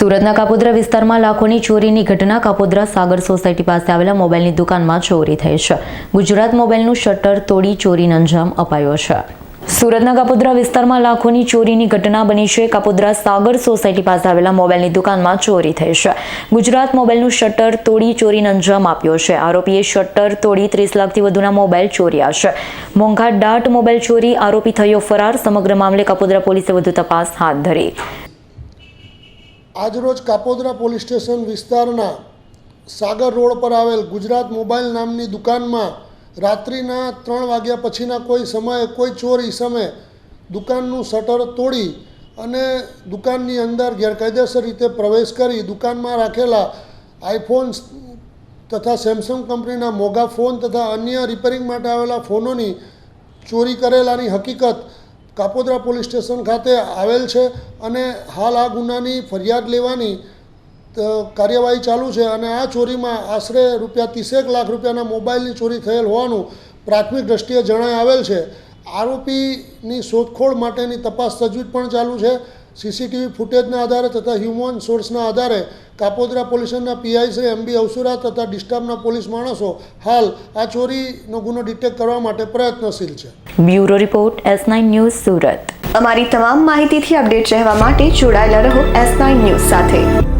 સુરતના કાપોદ્રા વિસ્તારમાં લાખોની ચોરીની ઘટના કાપોદ્રા સાગર સોસાયટી પાસે આવેલા મોબાઈલની દુકાનમાં ચોરી થઈ છે. ગુજરાત મોબાઈલનું શટર તોડી ચોરીને અંજામ અપાયો છે. સુરતના કાપોદ્રા વિસ્તારમાં લાખોની ચોરીની ઘટના બની છે. કાપોદ્રા સાગર સોસાયટી પાસે આવેલા મોબાઈલની દુકાનમાં ચોરી થઈ છે. ગુજરાત મોબાઈલનું શટર તોડી ચોરીને અંજામ આપ્યો છે. આરોપીએ શટર તોડી ત્રીસ લાખથી વધુના મોબાઈલ ચોર્યા છે. મોંઘા ડાટ મોબાઈલ ચોરી આરોપી થયો ફરાર. સમગ્ર મામલે કાપોદ્રા પોલીસે વધુ તપાસ હાથ ધરી. આજરોજ કાપોદરા પોલીસ સ્ટેશન વિસ્તારના સાગર રોડ પર આવેલ ગુજરાત મોબાઈલ નામની દુકાનમાં રાત્રિના ત્રણ વાગ્યા પછીના કોઈ સમયે કોઈ ચોર ઈસમે દુકાનનું શટર તોડી અને દુકાનની અંદર ગેરકાયદેસર રીતે પ્રવેશ કરી દુકાનમાં રાખેલા આઈફોન્સ તથા સેમસંગ કંપનીના મોંઘા ફોન તથા અન્ય રિપેરિંગ માટે આવેલા ફોનોની ચોરી કરેલાની હકીકત કાપોદ્રા પોલીસ સ્ટેશન ખાતે આવેલ છે અને હાલ આ ગુનાની ફરિયાદ લેવાની કાર્યવાહી ચાલુ છે અને આ ચોરીમાં આશરે રૂપિયા ત્રીસેક લાખ રૂપિયાના મોબાઈલની ચોરી થયેલ હોવાનું પ્રાથમિક દ્રષ્ટિએ જણાય આવેલ છે. આરોપીની શોધખોળ માટેની તપાસ તજવીજ પણ ચાલુ છે. સીસીટીવી ફૂટેજના આધારે તથા હ્યુમન સોર્સના આધારે કાપોદ્રા પોલીસના પીઆઈ શ્રી એમબી અવસુરા તથા ડિસ્ટર્બના પોલીસ માણસો હાલ આ ચોરીનો ગુનો ડિટેક્ટ કરવા માટે પ્રયત્નશીલ છે. Bureau report S nine news Surat. અમારી તમામ માહિતીથી અપડેટ રહેવા માટે જોડાયેલા રહો એસ નાઇન ન્યૂઝ સાથે.